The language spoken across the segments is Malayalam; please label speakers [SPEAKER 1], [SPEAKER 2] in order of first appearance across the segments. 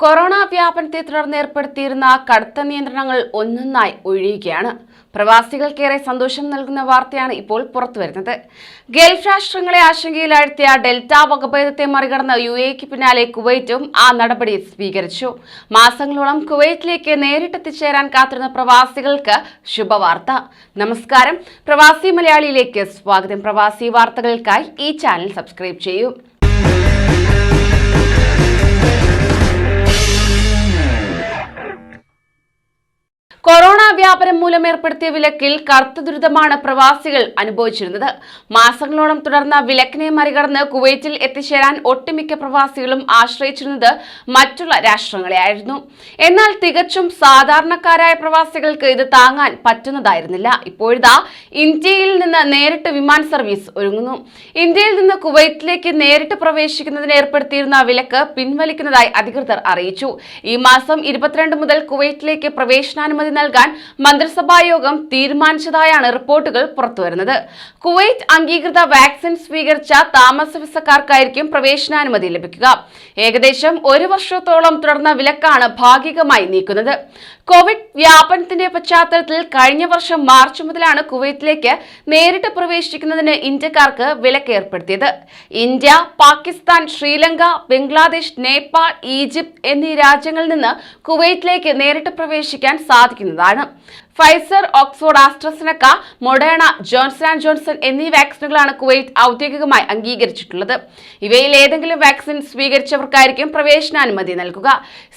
[SPEAKER 1] കൊറോണ വ്യാപനത്തെ തുടർന്ന് ഏർപ്പെടുത്തിയിരുന്ന കടുത്ത നിയന്ത്രണങ്ങൾ ഒന്നൊന്നായി ഒഴിയുകയാണ്. പ്രവാസികൾക്കേറെ സന്തോഷം നൽകുന്ന വാർത്തയാണ് ഇപ്പോൾ പുറത്തുവരുന്നത്. ഗൾഫ് രാഷ്ട്രങ്ങളെ ആശങ്കയിലാഴ്ത്തിയ ഡെൽറ്റ വകഭേദത്തെ മറികടന്ന യു എക്ക് പിന്നാലെ കുവൈറ്റും ആ നടപടി സ്വീകരിച്ചു. മാസങ്ങളോളം കുവൈറ്റിലേക്ക് നേരിട്ടെത്തിച്ചേരാൻ കാത്തിരുന്ന പ്രവാസികൾക്ക് ശുഭവാർത്ത. നമസ്കാരം. പ്രവാസി മലയാളിയിലേക്ക് സ്വാഗതം. പ്രവാസി വാർത്തകൾക്കായി ഈ ചാനൽ സബ്സ്ക്രൈബ് ചെയ്യൂ. വ്യാപനം മൂലം ഏർപ്പെടുത്തിയ വിലക്കിൽ കറുത്ത ദുരിതമാണ് പ്രവാസികൾ അനുഭവിച്ചിരുന്നത്. മാസങ്ങളോളം തുടർന്ന വിലക്കിനെ മറികടന്ന് കുവൈറ്റിൽ എത്തിച്ചേരാൻ ഒട്ടുമിക്ക പ്രവാസികളും ആശ്രയിച്ചിരുന്നത് മറ്റുള്ള രാഷ്ട്രങ്ങളെയായിരുന്നു. എന്നാൽ തികച്ചും സാധാരണക്കാരായ പ്രവാസികൾക്ക് ഇത് താങ്ങാൻ പറ്റുന്നതായിരുന്നില്ല. ഇപ്പോഴിതാ ഇന്ത്യയിൽ നിന്ന് നേരിട്ട് വിമാന സർവീസ് ഒരുങ്ങുന്നു. ഇന്ത്യയിൽ നിന്ന് കുവൈറ്റിലേക്ക് നേരിട്ട് പ്രവേശിക്കുന്നതിന് ഏർപ്പെടുത്തിയിരുന്ന വിലക്ക് പിൻവലിക്കുന്നതായി അധികൃതർ അറിയിച്ചു. ഈ മാസം ഇരുപത്തിരണ്ട് മുതൽ കുവൈറ്റിലേക്ക് പ്രവേശനാനുമതി നൽകാൻ മന്ത്രിസഭാ യോഗം തീരുമാനിച്ചതായാണ് റിപ്പോർട്ടുകൾ പുറത്തുവരുന്നത്. കുവൈറ്റ് അംഗീകൃത വാക്സിൻ സ്വീകരിച്ച താമസ വിസക്കാർക്കായിരിക്കും പ്രവേശനാനുമതി ലഭിക്കുക. ഏകദേശം ഒരു വർഷത്തോളം തുടർന്ന വിലക്കാണ് ഭാഗികമായി നീക്കുന്നത്. കോവിഡ് വ്യാപനത്തിന്റെ പശ്ചാത്തലത്തിൽ കഴിഞ്ഞ വർഷം മാർച്ച് മുതലാണ് കുവൈറ്റിലേക്ക് നേരിട്ട് പ്രവേശിക്കുന്നതിന് ഇന്ത്യക്കാർക്ക് വിലക്ക് ഏർപ്പെടുത്തിയത്. ഇന്ത്യ പാകിസ്ഥാൻ ശ്രീലങ്ക ബംഗ്ലാദേശ് നേപ്പാൾ ഈജിപ്ത് എന്നീ രാജ്യങ്ങളിൽ നിന്ന് കുവൈറ്റിലേക്ക് നേരിട്ട് പ്രവേശിക്കാൻ സാധിക്കുന്നതാണ്. Pfizer Oxford AstraZeneca Moderna Johnson and Johnson എന്നീ വാക്സിനുകളാണ് കുവൈറ്റ് ഔദ്യോഗികമായി അംഗീകരിച്ചിട്ടുള്ളത്. ഇവയിൽ ഏതെങ്കിലും വാക്സിൻ സ്വീകരിച്ചവർക്കായിരിക്കും പ്രവേശനാനുമതി നൽകുക.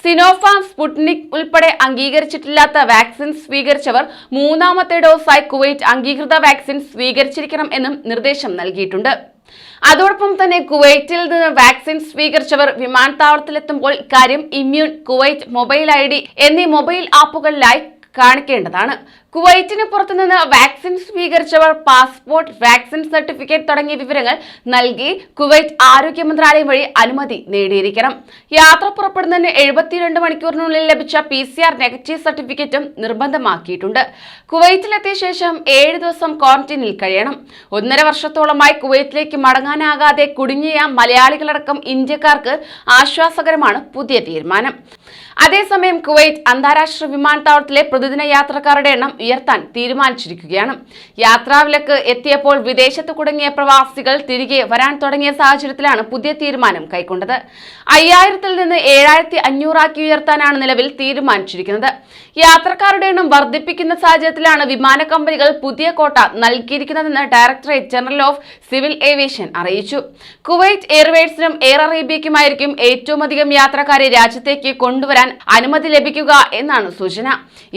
[SPEAKER 1] സിനോഫാം സ്പുട്നിക് ഉൾപ്പെടെ അംഗീകരിച്ചിട്ടില്ലാത്ത വാക്സിൻ സ്വീകരിച്ചവർ മൂന്നാമത്തെ ഡോസായി കുവൈറ്റ് അംഗീകൃത വാക്സിൻ സ്വീകരിച്ചിരിക്കണം എന്നും നിർദ്ദേശം നൽകിയിട്ടുണ്ട്. അതോടൊപ്പം തന്നെ കുവൈറ്റിൽ നിന്ന് വാക്സിൻ സ്വീകരിച്ചവർ വിമാനത്താവളത്തിലെത്തുമ്പോൾ ഇക്കാര്യം ഇമ്മ്യൂൺ കുവൈറ്റ് മൊബൈൽ ഐ എന്നീ മൊബൈൽ ആപ്പുകളിലായി കാണിക്കേണ്ടതാണ്. കുവൈറ്റിന് പുറത്തുനിന്ന് വാക്സിൻ സ്വീകരിച്ചവർ പാസ്പോർട്ട് വാക്സിൻ സർട്ടിഫിക്കറ്റ് തുടങ്ങിയ വിവരങ്ങൾ നൽകി കുവൈറ്റ് ആരോഗ്യ മന്ത്രാലയം വഴി അനുമതി നേടിയിരിക്കണം. യാത്ര പുറപ്പെടുന്നതിന് എഴുപത്തിരണ്ട് മണിക്കൂറിനുള്ളിൽ ലഭിച്ച പി സി ആർ നെഗറ്റീവ് സർട്ടിഫിക്കറ്റും നിർബന്ധമാക്കിയിട്ടുണ്ട്. കുവൈറ്റിലെത്തിയ ശേഷം ഏഴ് ദിവസം ക്വാറന്റീനിൽ കഴിയണം. ഒന്നര വർഷത്തോളമായി കുവൈറ്റിലേക്ക് മടങ്ങാനാകാതെ കുടുങ്ങിയ മലയാളികളടക്കം ഇന്ത്യക്കാർക്ക് ആശ്വാസകരമാണ് പുതിയ തീരുമാനം. അതേസമയം കുവൈറ്റ് അന്താരാഷ്ട്ര വിമാനത്താവളത്തിലെ പ്രതിദിന യാത്രക്കാരുടെ എണ്ണം ഉയർത്താൻ തീരുമാനിച്ചിരിക്കുകയാണ്. യാത്രാവിലക്ക് എത്തിയപ്പോൾ വിദേശത്ത് കുടുങ്ങിയ പ്രവാസികൾ തിരികെ വരാൻ തുടങ്ങിയ സാഹചര്യത്തിലാണ് പുതിയ തീരുമാനം കൈക്കൊണ്ടത്. അയ്യായിരത്തിൽ നിന്ന് ഏഴായിരത്തി അഞ്ഞൂറാക്കി ഉയർത്താനാണ് നിലവിൽ തീരുമാനിച്ചിരിക്കുന്നത്. യാത്രക്കാരുടെ എണ്ണം വർദ്ധിപ്പിക്കുന്ന സാഹചര്യത്തിലാണ് വിമാന കമ്പനികൾ പുതിയ quota നൽകിയിരിക്കുന്നതെന്ന് directorate general of civil aviation അറിയിച്ചു. കുവൈറ്റ് എയർവേസിനും എയർ അറേബ്യയ്ക്കുമായിരിക്കും ഏറ്റവും അധികം യാത്രക്കാരെ രാജ്യത്തേക്ക് കൊണ്ടുവരാൻ അനുമതി ലഭിക്കുക എന്നാണ് സൂചന.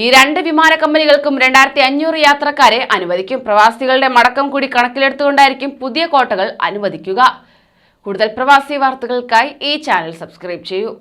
[SPEAKER 1] ഈ രണ്ട് വിമാന കമ്പനികൾക്കും രണ്ടായിരത്തി അഞ്ഞൂറ് യാത്രക്കാരെ അനുവദിക്കും. പ്രവാസികളുടെ മടക്കം കൂടി കണക്കിലെടുത്തുകൊണ്ടായിരിക്കും പുതിയ കോട്ടകൾ അനുവദിക്കുക. കൂടുതൽ പ്രവാസി വാർത്തകൾക്കായി ഈ ചാനൽ സബ്സ്ക്രൈബ് ചെയ്യൂ.